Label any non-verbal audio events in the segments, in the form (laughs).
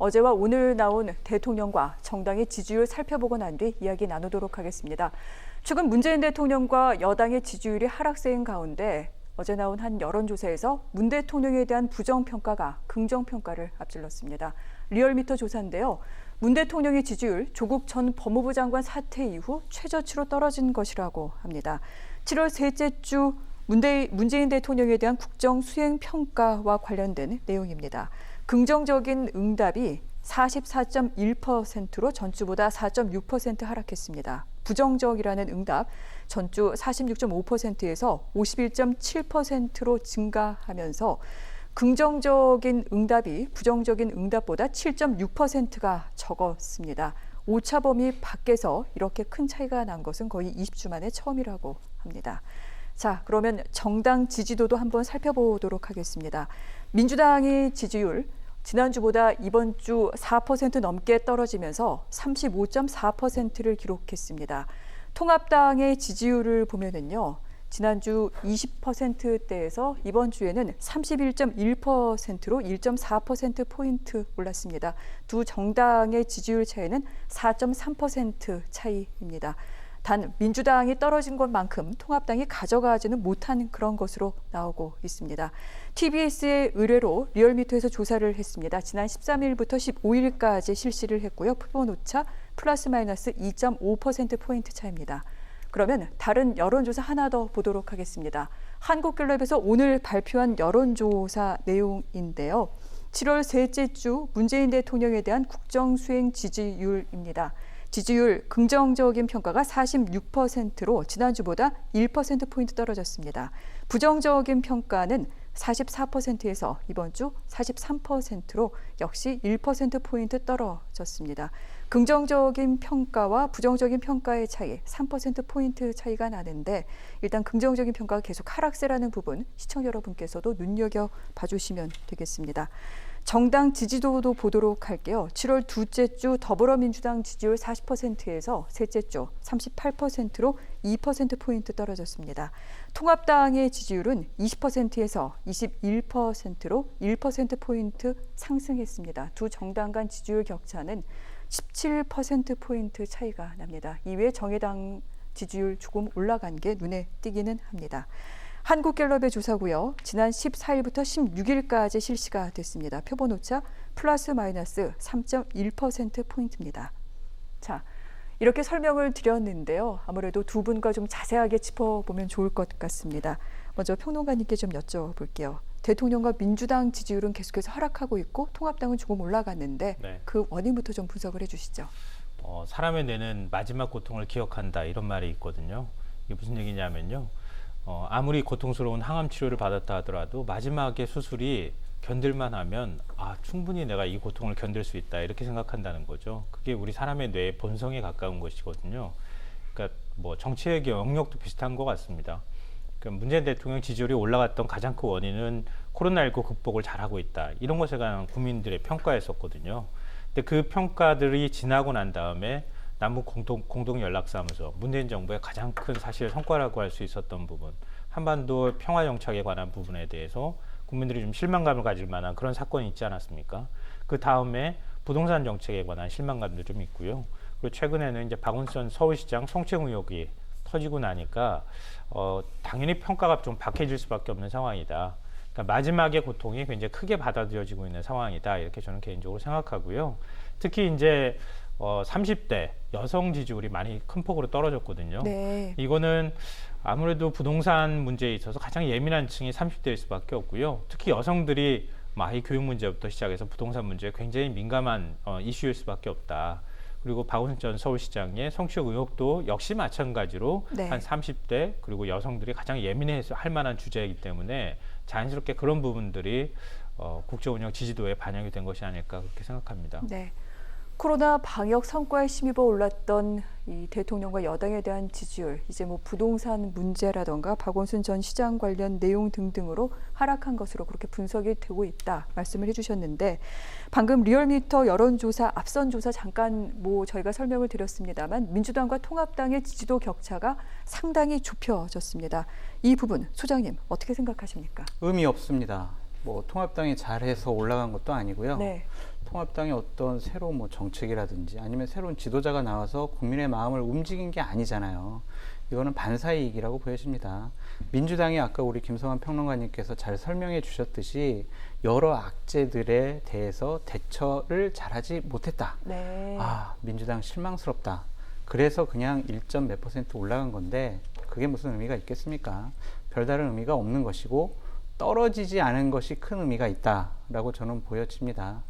어제와 오늘 나온 대통령과 정당의 지지율 살펴보고 난 뒤 이야기 나누도록 하겠습니다. 최근 문재인 대통령과 여당의 지지율이 하락세인 가운데 어제 나온 한 여론조사에서 문 대통령에 대한 부정평가가 긍정평가를 앞질렀습니다. 리얼미터 조사인데요. 문 대통령의 지지율 조국 전 법무부 장관 사퇴 이후 최저치로 떨어진 것이라고 합니다. 7월 셋째 주 문재인 대통령에 대한 국정 수행 평가와 관련된 내용입니다. 긍정적인 응답이 44.1%로 전주보다 4.6% 하락했습니다. 부정적이라는 응답 전주 46.5%에서 51.7%로 증가하면서 긍정적인 응답이 부정적인 응답보다 7.6%가 적었습니다. 오차 범위 밖에서 이렇게 큰 차이가 난 것은 거의 20주 만에 처음이라고 합니다. 자, 그러면 정당 지지도도 한번 살펴보도록 하겠습니다. 민주당의 지지율 지난주보다 이번 주 4% 넘게 떨어지면서 35.4%를 기록했습니다. 통합당의 지지율을 보면은요. 지난주 20%대에서 이번 주에는 31.1%로 1.4% 포인트 올랐습니다. 두 정당의 지지율 차이는 4.3% 차이입니다. 단 민주당이 떨어진 것만큼 통합당이 가져가지는 못한 그런 것으로 나오고 있습니다. TBS의 의뢰로 리얼미터에서 조사를 했습니다. 지난 13일부터 15일까지 실시를 했고요. 표본 오차 플러스 마이너스 2.5% 포인트 차입니다. 그러면 다른 여론조사 하나 더 보도록 하겠습니다. 한국갤럽에서 오늘 발표한 여론조사 내용인데요. 7월 셋째 주 문재인 대통령에 대한 국정 수행 지지율입니다. 지지율 긍정적인 평가가 46%로 지난주보다 1%포인트 떨어졌습니다. 부정적인 평가는 44%에서 이번 주 43%로 역시 1%포인트 떨어졌습니다. 긍정적인 평가와 부정적인 평가의 차이 3%포인트 차이가 나는데 일단 긍정적인 평가가 계속 하락세라는 부분 시청자 여러분께서도 눈여겨 봐주시면 되겠습니다. 정당 지지도도 보도록 할게요. 7월 둘째 주 더불어민주당 지지율 40%에서 셋째 주 38%로 2%포인트 떨어졌습니다. 통합당의 지지율은 20%에서 21%로 1%포인트 상승했습니다. 두 정당 간 지지율 격차는 17%포인트 차이가 납니다. 이외에 정의당 지지율 조금 올라간 게 눈에 띄기는 합니다. 한국갤럽의 조사고요. 지난 14일부터 16일까지 실시가 됐습니다. 표본 오차 플러스 마이너스 3.1% 포인트입니다. 자, 이렇게 설명을 드렸는데요. 아무래도 두 분과 좀 자세하게 짚어보면 좋을 것 같습니다. 먼저 평론가님께 좀 여쭤볼게요. 대통령과 민주당 지지율은 계속해서 하락하고 있고 통합당은 조금 올라갔는데 네. 그 원인부터 좀 분석을 해주시죠. 어, 사람의 뇌는 마지막 고통을 기억한다 이런 말이 있거든요. 이게 무슨 얘기냐면요. 어, 아무리 고통스러운 항암 치료를 받았다 하더라도 마지막에 수술이 견딜만 하면 아 충분히 내가 이 고통을 견딜 수 있다 이렇게 생각한다는 거죠. 그게 우리 사람의 뇌의 본성에 가까운 것이거든요. 그러니까 뭐 정치의 영역도 비슷한 것 같습니다. 그러니까 문재인 대통령 지지율이 올라갔던 가장 큰 원인은 코로나19 극복을 잘하고 있다 이런 것에 관한 국민들의 평가였었거든요. 근데 그 평가들이 지나고 난 다음에 남북 공동, 공동 연락사무소 문재인 정부의 가장 큰 사실 성과라고 할 수 있었던 부분 한반도 평화 정착에 관한 부분에 대해서 국민들이 좀 실망감을 가질 만한 그런 사건이 있지 않았습니까? 그 다음에 부동산 정책에 관한 실망감도 좀 있고요. 그리고 최근에는 이제 박원순 서울시장 성추행 의혹이 터지고 나니까 어, 당연히 평가가 좀 박해질 수밖에 없는 상황이다. 그러니까 마지막의 고통이 굉장히 크게 받아들여지고 있는 상황이다. 이렇게 저는 개인적으로 생각하고요. 특히 이제 어, 30대 여성 지지율이 많이 큰 폭으로 떨어졌거든요. 네. 이거는 아무래도 부동산 문제에 있어서 가장 예민한 층이 30대일 수밖에 없고요. 특히 여성들이 뭐 아이 교육 문제부터 시작해서 부동산 문제에 굉장히 민감한 어, 이슈일 수밖에 없다. 그리고 박원순 전 서울시장의 성추행 의혹도 역시 마찬가지로 네. 한 30대 그리고 여성들이 가장 예민해서 할 만한 주제이기 때문에 자연스럽게 그런 부분들이 어, 국정 운영 지지도에 반영이 된 것이 아닐까 그렇게 생각합니다. 네. 코로나 방역 성과에 힘입어 올랐던 이 대통령과 여당에 대한 지지율, 이제 뭐 부동산 문제라던가 박원순 전 시장 관련 내용 등등으로 하락한 것으로 그렇게 분석이 되고 있다 말씀을 해주셨는데 방금 리얼미터 여론조사 앞선 조사 잠깐 뭐 저희가 설명을 드렸습니다만 민주당과 통합당의 지지도 격차가 상당히 좁혀졌습니다. 이 부분 소장님 어떻게 생각하십니까? 의미 없습니다. 뭐 통합당이 잘해서 올라간 것도 아니고요. 네. 통합당의 어떤 새로운 뭐 정책이라든지 아니면 새로운 지도자가 나와서 국민의 마음을 움직인 게 아니잖아요. 이거는 반사이익이라고 보여집니다. 민주당이 아까 우리 김성환 평론가님께서 잘 설명해 주셨듯이 여러 악재들에 대해서 대처를 잘하지 못했다. 네. 아, 민주당 실망스럽다. 그래서 그냥 1점 몇 퍼센트 올라간 건데 그게 무슨 의미가 있겠습니까? 별다른 의미가 없는 것이고 떨어지지 않은 것이 큰 의미가 있다라고 저는 보여집니다.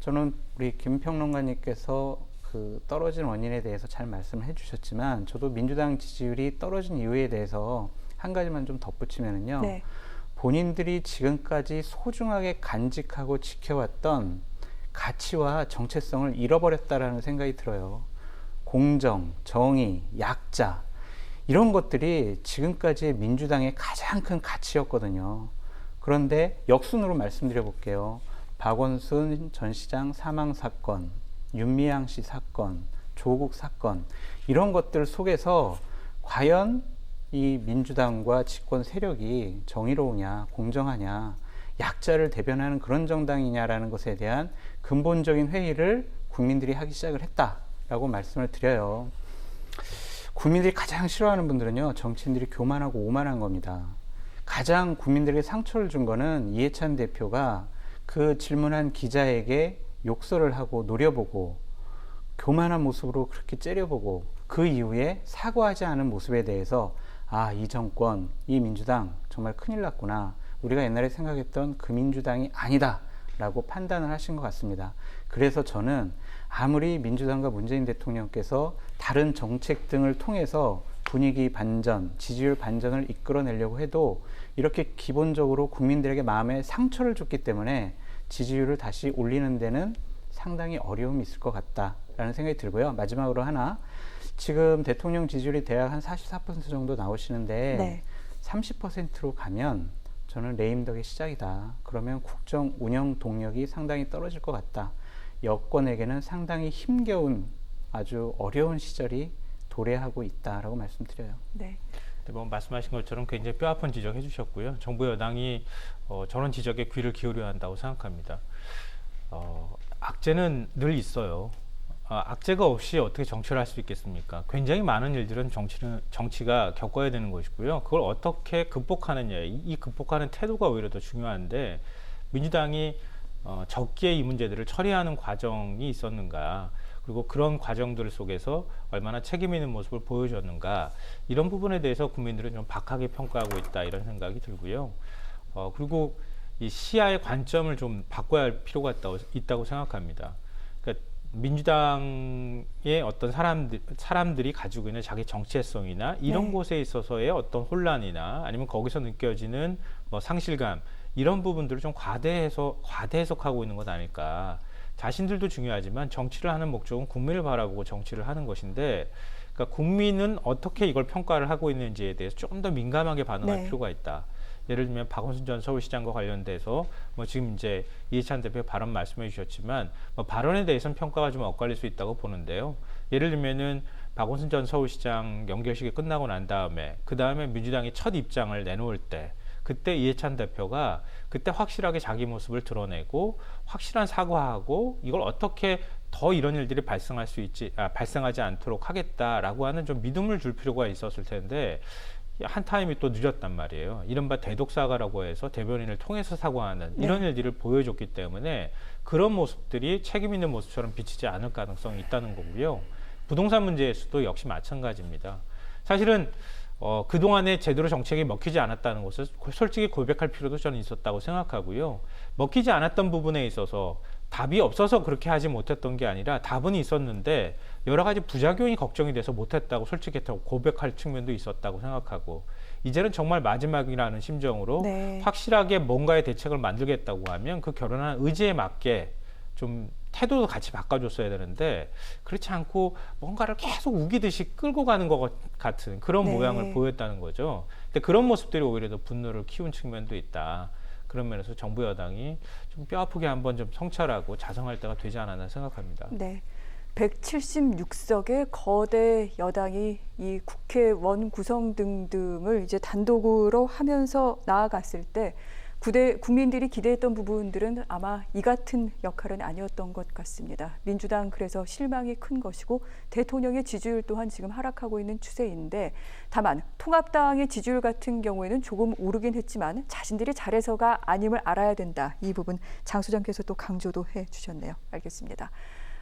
저는 우리 김평론가님께서 그 떨어진 원인에 대해서 잘 말씀을 해주셨지만 저도 민주당 지지율이 떨어진 이유에 대해서 한 가지만 좀 덧붙이면은요. 네. 본인들이 지금까지 소중하게 간직하고 지켜왔던 가치와 정체성을 잃어버렸다라는 생각이 들어요. 공정, 정의, 약자 이런 것들이 지금까지의 민주당의 가장 큰 가치였거든요. 그런데 역순으로 말씀드려 볼게요. 박원순 전 시장 사망 사건, 윤미향 씨 사건, 조국 사건 이런 것들 속에서 과연 이 민주당과 집권 세력이 정의로우냐, 공정하냐, 약자를 대변하는 그런 정당이냐라는 것에 대한 근본적인 회의를 국민들이 하기 시작을 했다라고 말씀을 드려요. 국민들이 가장 싫어하는 분들은요, 정치인들이 교만하고 오만한 겁니다. 가장 국민들에게 상처를 준 거는 이해찬 대표가 그 질문한 기자에게 욕설을 하고 노려보고 교만한 모습으로 그렇게 째려보고 그 이후에 사과하지 않은 모습에 대해서 아, 이 정권, 이 민주당 정말 큰일 났구나. 우리가 옛날에 생각했던 그 민주당이 아니다. 라고 판단을 하신 것 같습니다. 그래서 저는 아무리 민주당과 문재인 대통령께서 다른 정책 등을 통해서 분위기 반전, 지지율 반전을 이끌어내려고 해도 이렇게 기본적으로 국민들에게 마음에 상처를 줬기 때문에 지지율을 다시 올리는 데는 상당히 어려움이 있을 것 같다라는 생각이 들고요. 마지막으로 하나 지금 대통령 지지율이 대략 한 44% 정도 나오시는데 네. 30%로 가면 저는 레임덕의 시작이다. 그러면 국정 운영 동력이 상당히 떨어질 것 같다. 여권에게는 상당히 힘겨운 아주 어려운 시절이 도래하고 있다라고 말씀드려요. 네. 네, 뭐 말씀하신 것처럼 굉장히 뼈아픈 지적해 주셨고요. 정부 여당이 어, 저런 지적에 귀를 기울여야 한다고 생각합니다. 어, 악재는 늘 있어요. 아, 악재가 없이 어떻게 정치를 할 수 있겠습니까? 굉장히 많은 일들은 정치는 정치가 겪어야 되는 것이고요. 그걸 어떻게 극복하느냐, 이, 이 극복하는 태도가 오히려 더 중요한데 민주당이 어, 적기에 이 문제들을 처리하는 과정이 있었는가, 그리고 그런 과정들 속에서 얼마나 책임 있는 모습을 보여줬는가 이런 부분에 대해서 국민들은 좀 박하게 평가하고 있다 이런 생각이 들고요. 어, 그리고 이 시야의 관점을 좀 바꿔야 할 필요가 있다고, 있다고 생각합니다. 그러니까 민주당의 어떤 사람들, 사람들이 가지고 있는 자기 정체성이나 이런 네. 곳에 있어서의 어떤 혼란이나 아니면 거기서 느껴지는 뭐 상실감 이런 부분들을 좀 과대해서 과대 해석하고 있는 것 아닐까. 자신들도 중요하지만 정치를 하는 목적은 국민을 바라보고 정치를 하는 것인데 그러니까 국민은 어떻게 이걸 평가를 하고 있는지에 대해서 조금 더 민감하게 반응할 네. 필요가 있다. 예를 들면 박원순 전 서울시장과 관련돼서 뭐 지금 이제 이해찬 대표 발언 말씀해 주셨지만 뭐 발언에 대해서는 평가가 좀 엇갈릴 수 있다고 보는데요. 예를 들면은 박원순 전 서울시장 연결식이 끝나고 난 다음에 그 다음에 민주당이 첫 입장을 내놓을 때 그때 이해찬 대표가 그때 확실하게 자기 모습을 드러내고 확실한 사과하고 이걸 어떻게 더 이런 일들이 발생할 수 있지 아, 발생하지 않도록 하겠다라고 하는 좀 믿음을 줄 필요가 있었을 텐데 한 타임이 또 늦었단 말이에요. 이른바 대독 사과라고 해서 대변인을 통해서 사과하는 네. 이런 일들을 보여줬기 때문에 그런 모습들이 책임 있는 모습처럼 비치지 않을 가능성이 있다는 거고요. 부동산 문제에서도 역시 마찬가지입니다. 사실은 어, 그동안에 제대로 정책이 먹히지 않았다는 것을 고- 솔직히 고백할 필요도 저는 있었다고 생각하고요. 먹히지 않았던 부분에 있어서 답이 없어서 그렇게 하지 못했던 게 아니라 답은 있었는데 여러 가지 부작용이 걱정이 돼서 못했다고 솔직히 더 고백할 측면도 있었다고 생각하고 이제는 정말 마지막이라는 심정으로 네. 확실하게 뭔가의 대책을 만들겠다고 하면 그 결혼한 의지에 맞게 좀 태도도 같이 바꿔줬어야 되는데 그렇지 않고 뭔가를 계속 우기듯이 끌고 가는 것 같은 그런 네. 모양을 보였다는 거죠. 근데 그런 모습들이 오히려 더 분노를 키운 측면도 있다. 그런 면에서 정부 여당이 좀 뼈아프게 한번 좀 성찰하고 자성할 때가 되지 않았나 생각합니다. 네. 176석의 거대 여당이 이 국회원 구성 등등을 이제 단독으로 하면서 나아갔을 때 구대, 국민들이 기대했던 부분들은 아마 이 같은 역할은 아니었던 것 같습니다. 민주당 그래서 실망이 큰 것이고 대통령의 지지율 또한 지금 하락하고 있는 추세인데 다만 통합당의 지지율 같은 경우에는 조금 오르긴 했지만 자신들이 잘해서가 아님을 알아야 된다. 이 부분 장 소장께서 또 강조도 해 주셨네요. 알겠습니다.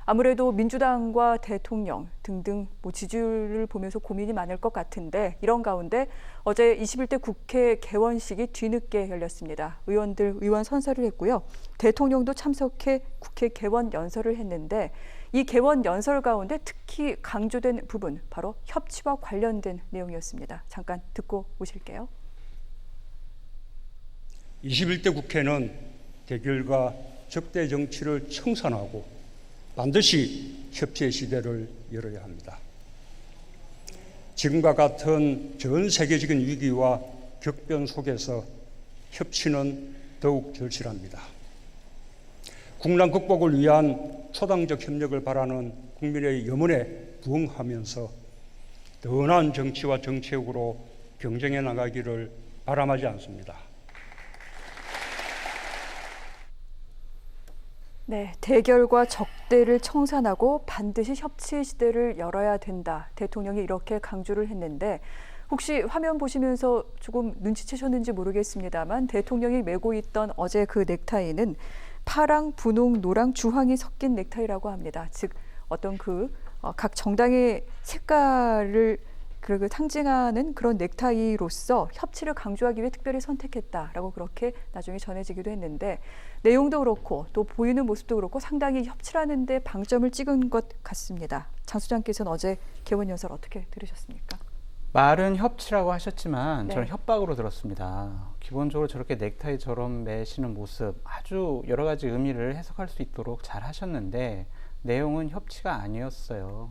아무래도 민주당과 대통령 등등 뭐 지지율을 보면서 고민이 많을 것 같은데 이런 가운데 어제 21대 국회 개원식이 뒤늦게 열렸습니다. 의원들 의원 선서를 했고요. 대통령도 참석해 국회 개원 연설을 했는데 이 개원 연설 가운데 특히 강조된 부분 바로 협치와 관련된 내용이었습니다. 잠깐 듣고 오실게요. 21대 국회는 대결과 적대 정치를 청산하고 반드시 협치의 시대를 열어야 합니다. 지금과 같은 전 세계적인 위기와 격변 속에서 협치는 더욱 절실합니다. 국난 극복을 위한 초당적 협력을 바라는 국민의 염원에 부응하면서 더 나은 정치와 정책으로 경쟁해 나가기를 바람하지 않습니다. 네, 대결과 적대를 청산하고 반드시 협치의 시대를 열어야 된다. 대통령이 이렇게 강조를 했는데 혹시 화면 보시면서 조금 눈치채셨는지 모르겠습니다만 대통령이 메고 있던 어제 그 넥타이는 파랑, 분홍, 노랑, 주황이 섞인 넥타이라고 합니다. 즉 어떤 그 각 정당의 색깔을 그 상징하는 그런 넥타이로서 협치를 강조하기 위해 특별히 선택했다라고 그렇게 나중에 전해지기도 했는데 내용도 그렇고 또 보이는 모습도 그렇고 상당히 협치라는 데 방점을 찍은 것 같습니다. 장 수장께서는 어제 개원 연설 어떻게 들으셨습니까? 말은 협치라고 하셨지만 네. 저는 협박으로 들었습니다. 기본적으로 저렇게 넥타이처럼 매시는 모습 아주 여러 가지 의미를 해석할 수 있도록 잘 하셨는데 내용은 협치가 아니었어요.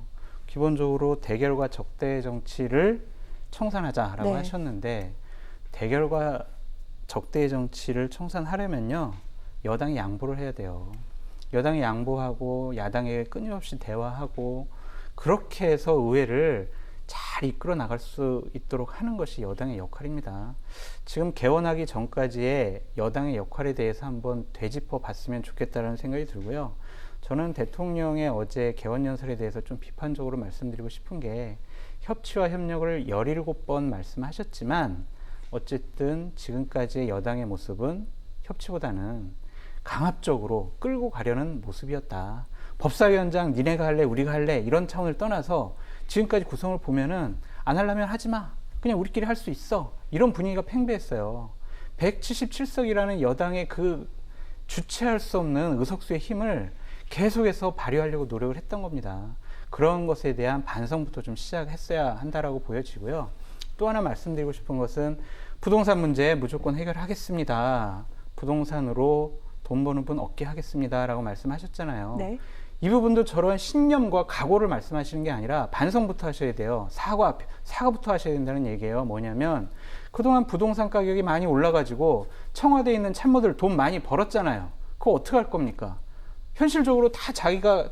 기본적으로 대결과 적대 정치를 청산하자라고 네. 하셨는데 대결과 적대의 정치를 청산하려면요 여당이 양보를 해야 돼요. 여당이 양보하고 야당에 끊임없이 대화하고 그렇게 해서 의회를 잘 이끌어 나갈 수 있도록 하는 것이 여당의 역할입니다. 지금 개원하기 전까지의 여당의 역할에 대해서 한번 되짚어 봤으면 좋겠다는 생각이 들고요. 저는 대통령의 어제 개원 연설에 대해서 좀 비판적으로 말씀드리고 싶은 게 협치와 협력을 17번 말씀하셨지만 어쨌든 지금까지의 여당의 모습은 협치보다는 강압적으로 끌고 가려는 모습이었다. 법사위원장 니네가 할래 우리가 할래 이런 차원을 떠나서 지금까지 구성을 보면은 안 하려면 하지 마. 그냥 우리끼리 할 수 있어. 이런 분위기가 팽배했어요. 177석이라는 여당의 그 주체할 수 없는 의석수의 힘을 계속해서 발휘하려고 노력을 했던 겁니다. 그런 것에 대한 반성부터 좀 시작했어야 한다라고 보여지고요. 또 하나 말씀드리고 싶은 것은 부동산 문제 무조건 해결하겠습니다. 부동산으로 돈 버는 분 얻게 하겠습니다라고 말씀하셨잖아요. 네. 이 부분도 저런 신념과 각오를 말씀하시는 게 아니라 반성부터 하셔야 돼요. 사과, 사과부터 하셔야 된다는 얘기예요. 뭐냐면 그동안 부동산 가격이 많이 올라가지고 청와대에 있는 참모들 돈 많이 벌었잖아요. 그거 어떻게 할 겁니까? 현실적으로 다 자기가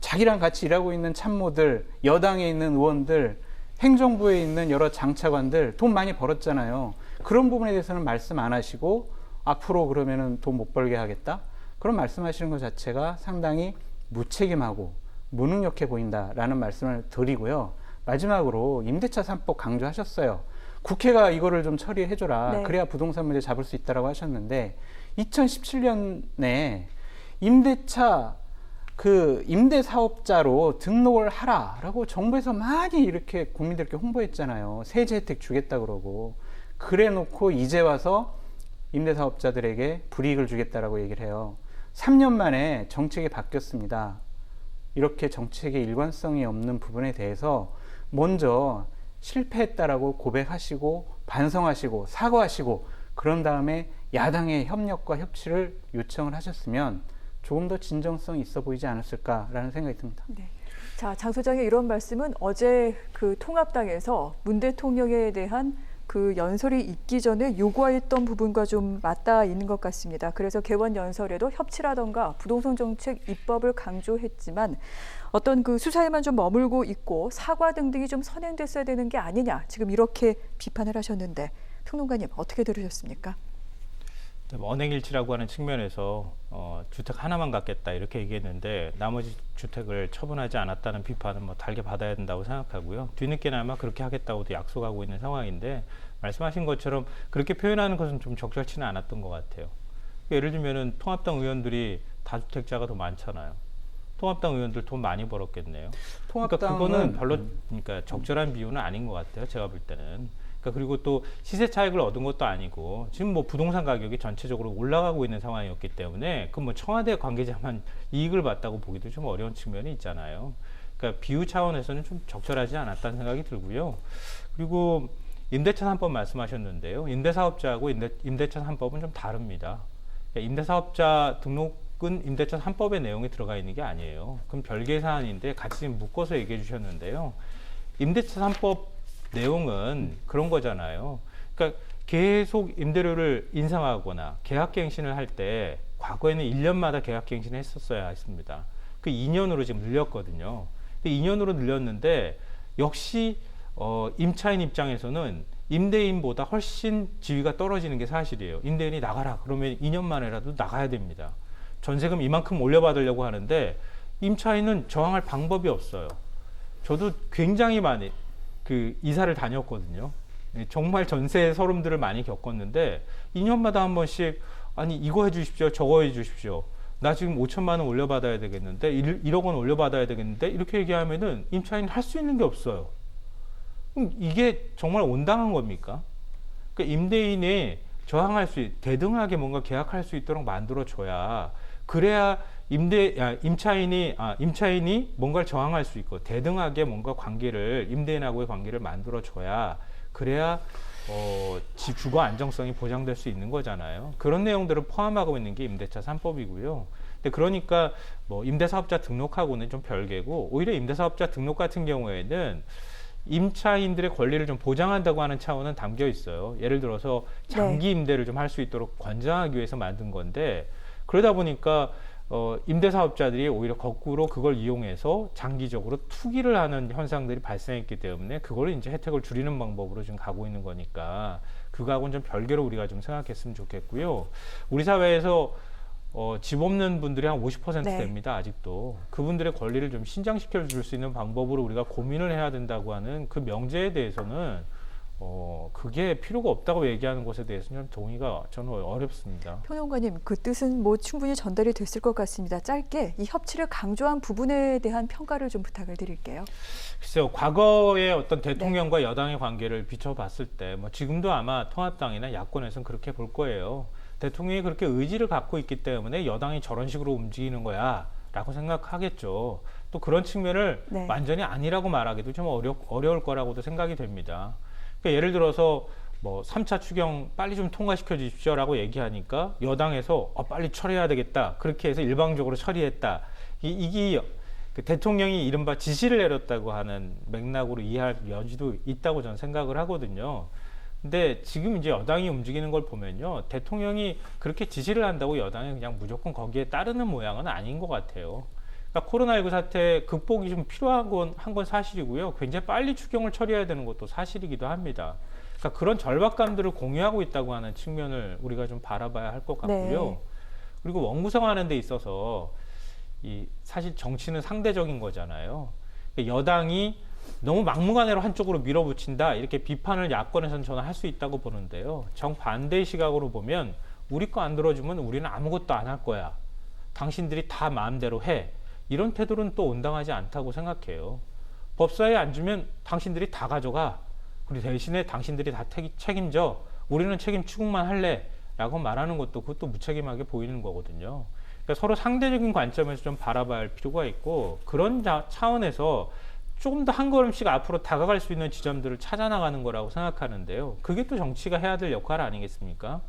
자기랑 같이 일하고 있는 참모들, 여당에 있는 의원들, 행정부에 있는 여러 장차관들 돈 많이 벌었잖아요. 그런 부분에 대해서는 말씀 안 하시고 앞으로 그러면은 돈 못 벌게 하겠다? 그런 말씀하시는 것 자체가 상당히 무책임하고 무능력해 보인다라는 말씀을 드리고요. 마지막으로 임대차 3법 강조하셨어요. 국회가 이거를 좀 처리해줘라. 네. 그래야 부동산 문제 잡을 수 있다라고 하셨는데 2017년에 임대차 그 임대 사업자로 등록을 하라라고 정부에서 많이 이렇게 국민들께 홍보했잖아요. 세제 혜택 주겠다 그러고 그래 놓고 이제 와서 임대 사업자들에게 불이익을 주겠다라고 얘기를 해요. 3년 만에 정책이 바뀌었습니다. 이렇게 정책의 일관성이 없는 부분에 대해서 먼저 실패했다라고 고백하시고 반성하시고 사과하시고 그런 다음에 야당의 협력과 협치를 요청을 하셨으면 조금 더 진정성 있어 보이지 않았을까라는 생각이 듭니다. 네. 자, 장 소장의 이런 말씀은 어제 그 통합당에서 문 대통령에 대한 그 연설이 있기 전에 요구했던 부분과 좀 맞닿아 있는 것 같습니다. 그래서 개원 연설에도 협치라던가 부동산 정책 입법을 강조했지만 어떤 그 수사에만 좀 머물고 있고 사과 등등이 좀 선행됐어야 되는 게 아니냐 지금 이렇게 비판을 하셨는데 평론가님 어떻게 들으셨습니까? 뭐 언행일치라고 하는 측면에서 어, 주택 하나만 갖겠다 이렇게 얘기했는데 나머지 주택을 처분하지 않았다는 비판은 뭐 달게 받아야 된다고 생각하고요. 뒤늦게나마 그렇게 하겠다고도 약속하고 있는 상황인데 말씀하신 것처럼 그렇게 표현하는 것은 좀 적절치는 않았던 것 같아요. 그러니까 예를 들면은 통합당 의원들이 다주택자가 더 많잖아요. 통합당 의원들 돈 많이 벌었겠네요. 그러니까 그거는 통합당은- 별로 그러니까 적절한 비유는 아닌 것 같아요. 제가 볼 때는. 그러니까 그리고 또 시세 차익을 얻은 것도 아니고 지금 뭐 부동산 가격이 전체적으로 올라가고 있는 상황이었기 때문에 그 뭐 청와대 관계자만 (laughs) 이익을 봤다고 보기도 좀 어려운 측면이 있잖아요. 그러니까 비유 차원에서는 좀 적절하지 않았다는 생각이 들고요. 그리고 임대차 3법 말씀하셨는데요. 임대사업자하고 임대, 임대차 3법은 좀 다릅니다. 그러니까 임대사업자 등록은 임대차 3법의 내용이 들어가 있는 게 아니에요. 그럼 별개 사안인데 같이 묶어서 얘기해 주셨는데요. 임대차 3법 내용은 그런 거잖아요. 그러니까 계속 임대료를 인상하거나 계약갱신을 할 때 과거에는 1년마다 계약갱신을 했었어야 했습니다. 그 2년으로 지금 늘렸거든요. 근데 2년으로 늘렸는데 역시 어, 임차인 입장에서는 임대인보다 훨씬 지위가 떨어지는 게 사실이에요. 임대인이 나가라 그러면 2년 만에라도 나가야 됩니다. 전세금 이만큼 올려받으려고 하는데 임차인은 저항할 방법이 없어요. 저도 굉장히 많이 그 이사를 다녔거든요. 예, 정말 전세 서름들을 많이 겪었는데 2년마다 한 번씩 아니 이거 해주십시오, 저거 해주십시오. 나 지금 5천만 원 올려받아야 되겠는데 1, 1억 원 올려받아야 되겠는데 이렇게 얘기하면은 임차인 할 수 있는 게 없어요. 그럼 이게 정말 온당한 겁니까? 그러니까 임대인이 저항할 수, 있- 대등하게 뭔가 계약할 수 있도록 만들어 줘야 그래야 임대, 야, 임차인이, 아, 임차인이 뭔가를 저항할 수 있고 대등하게 뭔가 관계를, 임대인하고의 관계를 만들어 줘야 그래야 어, 지- 주거 안정성이 보장될 수 있는 거잖아요. 그런 내용들을 포함하고 있는 게 임대차 3법이고요. 근데 그러니까 뭐 임대사업자 등록하고는 좀 별개고 오히려 임대사업자 등록 같은 경우에는 임차인들의 권리를 좀 보장한다고 하는 차원은 담겨 있어요. 예를 들어서 장기 임대를 좀 할 수 있도록 권장하기 위해서 만든 건데 그러다 보니까 어, 임대사업자들이 오히려 거꾸로 그걸 이용해서 장기적으로 투기를 하는 현상들이 발생했기 때문에 그걸 이제 혜택을 줄이는 방법으로 지금 가고 있는 거니까 그거하고는 좀 별개로 우리가 좀 생각했으면 좋겠고요. 우리 사회에서 어, 집 없는 분들이 한 50% 네. 됩니다. 아직도 그분들의 권리를 좀 신장시켜 줄 수 있는 방법으로 우리가 고민을 해야 된다고 하는 그 명제에 대해서는 어, 그게 필요가 없다고 얘기하는 것에 대해서는 좀 동의가 저는 어렵습니다. 평론가님, 그 뜻은 뭐 충분히 전달이 됐을 것 같습니다. 짧게 이 협치를 강조한 부분에 대한 평가를 좀 부탁을 드릴게요. 글쎄요, 과거의 어떤 대통령과 여당의 관계를 비춰봤을 때, 뭐 지금도 아마 통합당이나 야권에서는 그렇게 볼 거예요. 대통령이 그렇게 의지를 갖고 있기 때문에 여당이 저런 식으로 움직이는 거야. 라고 생각하겠죠. 또 그런 측면을 네. 완전히 아니라고 말하기도 좀 어려, 어려울 거라고도 생각이 됩니다. 그러니까 예를 들어서 뭐 3차 추경 빨리 좀 통과시켜 주십시오라고 얘기하니까 여당에서 어, 빨리 처리해야 되겠다. 그렇게 해서 일방적으로 처리했다. 이, 이게 그 대통령이 이른바 지시를 내렸다고 하는 맥락으로 이해할 여지도 있다고 저는 생각을 하거든요. 근데 지금 이제 여당이 움직이는 걸 보면요. 대통령이 그렇게 지시를 한다고 여당이 그냥 무조건 거기에 따르는 모양은 아닌 것 같아요. 그러니까 코로나19 사태 극복이 좀 필요한 건, 한 건 사실이고요. 굉장히 빨리 추경을 처리해야 되는 것도 사실이기도 합니다. 그러니까 그런 절박감들을 공유하고 있다고 하는 측면을 우리가 좀 바라봐야 할 것 같고요. 네. 그리고 원구성하는 데 있어서 이 사실 정치는 상대적인 거잖아요. 그러니까 여당이 너무 막무가내로 한쪽으로 밀어붙인다 이렇게 비판을 야권에서는 저는 할 수 있다고 보는데요. 정반대의 시각으로 보면 우리 거 안 들어주면 우리는 아무것도 안 할 거야. 당신들이 다 마음대로 해. 이런 태도는 또 온당하지 않다고 생각해요. 법사에 안 주면 당신들이 다 가져가. 그리고 대신에 당신들이 다 태- 책임져. 우리는 책임 추궁만 할래. 라고 말하는 것도 그것도 무책임하게 보이는 거거든요. 그러니까 서로 상대적인 관점에서 좀 바라봐야 할 필요가 있고 그런 자- 차원에서 조금 더 한 걸음씩 앞으로 다가갈 수 있는 지점들을 찾아 나가는 거라고 생각하는데요. 그게 또 정치가 해야 될 역할 아니겠습니까?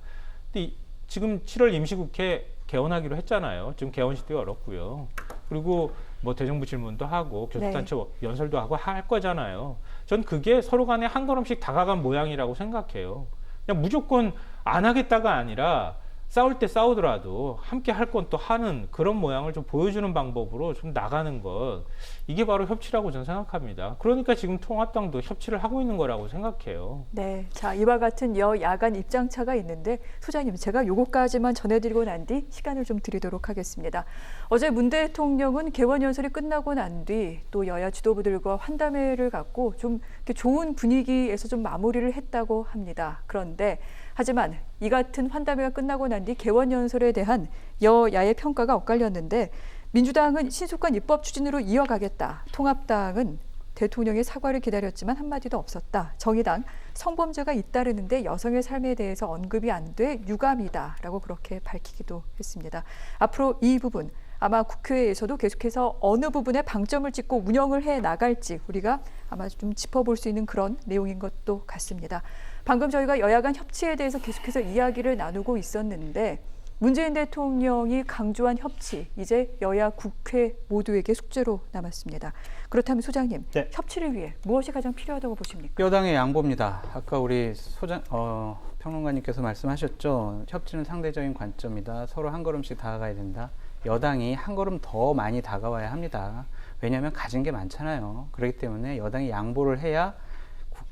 근데 이- 지금 7월 임시국회 개원하기로 했잖아요. 지금 개원식도 열었고요. 그리고 뭐 대정부 질문도 하고 교섭단체 연설도 하고 할 거잖아요. 전 그게 서로 간에 한 걸음씩 다가간 모양이라고 생각해요. 그냥 무조건 안 하겠다가 아니라 싸울 때 싸우더라도 함께 할 건 또 하는 그런 모양을 좀 보여주는 방법으로 좀 나가는 것 이게 바로 협치라고 저는 생각합니다. 그러니까 지금 통합당도 협치를 하고 있는 거라고 생각해요. 네, 자 이와 같은 여 야간 입장차가 있는데 소장님 제가 요거까지만 전해드리고 난 뒤 시간을 좀 드리도록 하겠습니다. 어제 문 대통령은 개원 연설이 끝나고 난 뒤 또 여야 지도부들과 환담회를 갖고 좀 좋은 분위기에서 좀 마무리를 했다고 합니다. 그런데 하지만 이 같은 환담회가 끝나고 난 뒤 개원 연설에 대한 여야의 평가가 엇갈렸는데 민주당은 신속한 입법 추진으로 이어가겠다. 통합당은 대통령의 사과를 기다렸지만 한마디도 없었다. 정의당 성범죄가 잇따르는데 여성의 삶에 대해서 언급이 안 돼 유감이다라고 그렇게 밝히기도 했습니다. 앞으로 이 부분 아마 국회에서도 계속해서 어느 부분에 방점을 찍고 운영을 해 나갈지 우리가 아마 좀 짚어볼 수 있는 그런 내용인 것도 같습니다. 방금 저희가 여야 간 협치에 대해서 계속해서 이야기를 나누고 있었는데 문재인 대통령이 강조한 협치 이제 여야 국회 모두에게 숙제로 남았습니다. 그렇다면 소장님 네. 협치를 위해 무엇이 가장 필요하다고 보십니까? 여당의 양보입니다. 아까 우리 소장 어, 평론가님께서 말씀하셨죠. 협치는 상대적인 관점이다. 서로 한 걸음씩 다가가야 된다. 여당이 한 걸음 더 많이 다가와야 합니다. 왜냐하면 가진 게 많잖아요. 그렇기 때문에 여당이 양보를 해야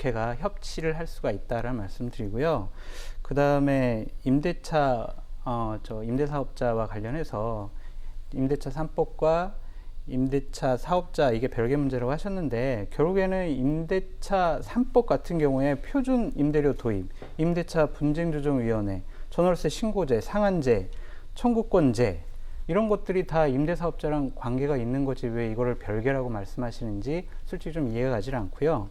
국회가 협치를 할 수가 있다라는 말씀드리고요. 그 다음에 임대차 어, 저 임대사업자와 관련해서 임대차 3법과 임대차 사업자 이게 별개 문제라고 하셨는데 결국에는 임대차 3법 같은 경우에 표준 임대료 도입, 임대차 분쟁 조정 위원회, 전월세 신고제, 상한제, 청구권제 이런 것들이 다 임대사업자랑 관계가 있는 거지 왜 이거를 별개라고 말씀하시는지 솔직히 좀 이해가 가지 않고요.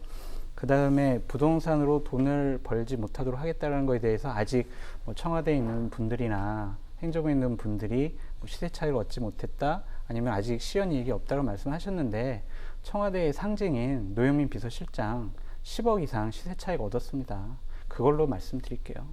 그 다음에 부동산으로 돈을 벌지 못하도록 하겠다는 것에 대해서 아직 뭐 청와대에 있는 분들이나 행정부에 있는 분들이 뭐 시세 차익을 얻지 못했다 아니면 아직 실현이익이 없다고 말씀하셨는데 청와대의 상징인 노영민 비서실장 10억 이상 시세 차익 얻었습니다. 그걸로 말씀드릴게요.